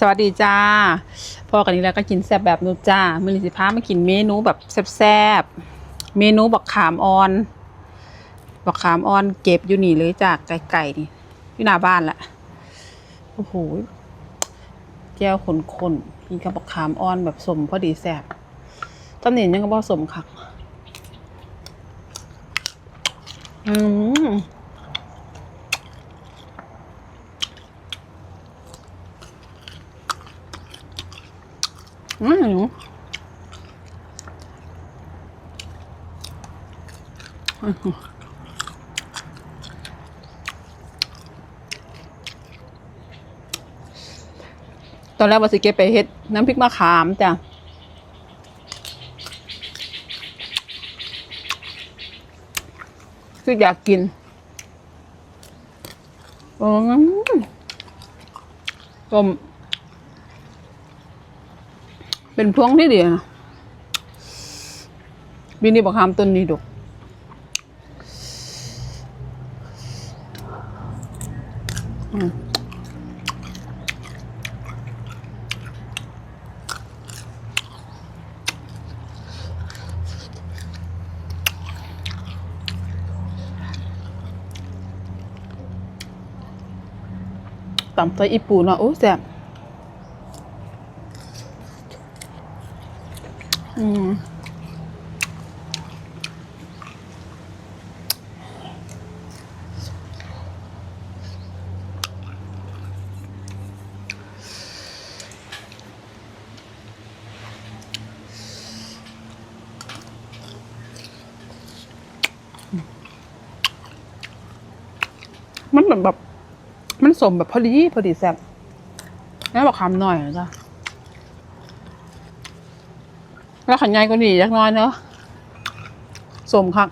สวัสดีจ้าพอกันนี้แล้วก็กินแซ่บแบบนูจ้า มือนี้สิพามากินเมนูแบบแซ่บๆ เมนูบักขามออน บักขามออนเก็บอยู่นี่เลยจากไก่ๆนี่อยู่หน้าบ้านแหละโอ้โหแก้วขนๆกินกับบักขามออนแบบสมพอดีแซ่บตอนนี้ยังก็บ่สมคักอืม อืมตอนแรกว่าสิเก็บไปเฮ็ดน้ำพริกมะขามจ้ะคืออยากกินอืมต้ม เป็นพวงที่ดีนะวินี่บอกคามต้นนี้ดกอืมตำใส่อีปูเนาะโอ้แซ่บ อืมมันเหมือนแบบ มันสมแบบพอดี พอดีแซ่บแล้วบอกคำหน่อยนะจ๊ะ แล้วขันใหญ่ก็ดีจักน้อยเนาะสมคัก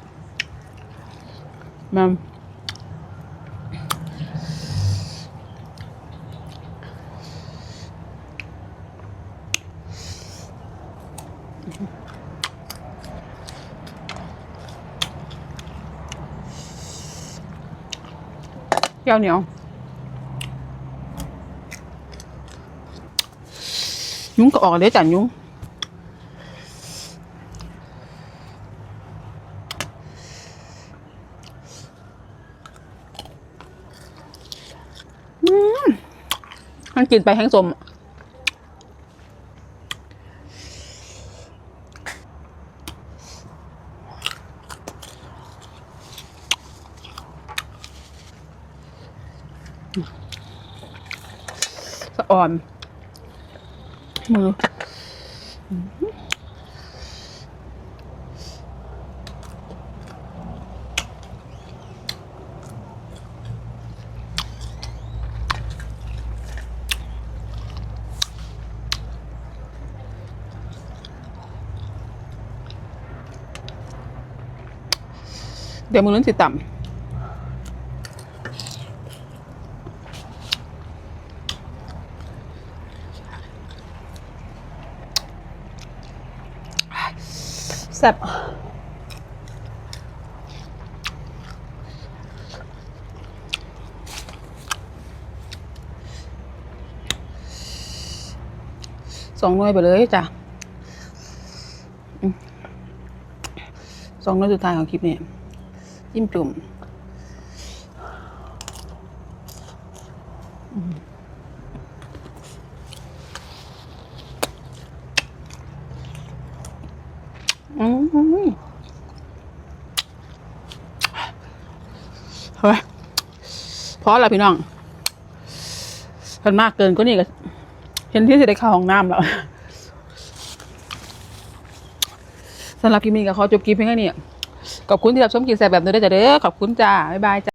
มันแก้วเหนียวยุ้งก็ออกเลยจ้ะยุ้ง มันกินไปแห้งสมสะอ่อน มือ เดี๋ยวมือนั้นสิต่ำแซ่บสองหน่วยไปเลยจ้ะสองหน่วยสุดท้ายของคลิปนี้ จิ้มจุ่มอืมเฮ้ยพอแล้วพี่น้องกันมากเกินก็นี่ก็เห็นที่จะได้เข้าห้องน้ำแล้วสำหรับคลิปนี้ก็ขอจบคลิปเพียงแค่นี้ ขอบคุณที่รับชมกินแซ่บแบบนี้ด้วยจ้ะเด้อขอบคุณจ้าบ๊ายบายจ้า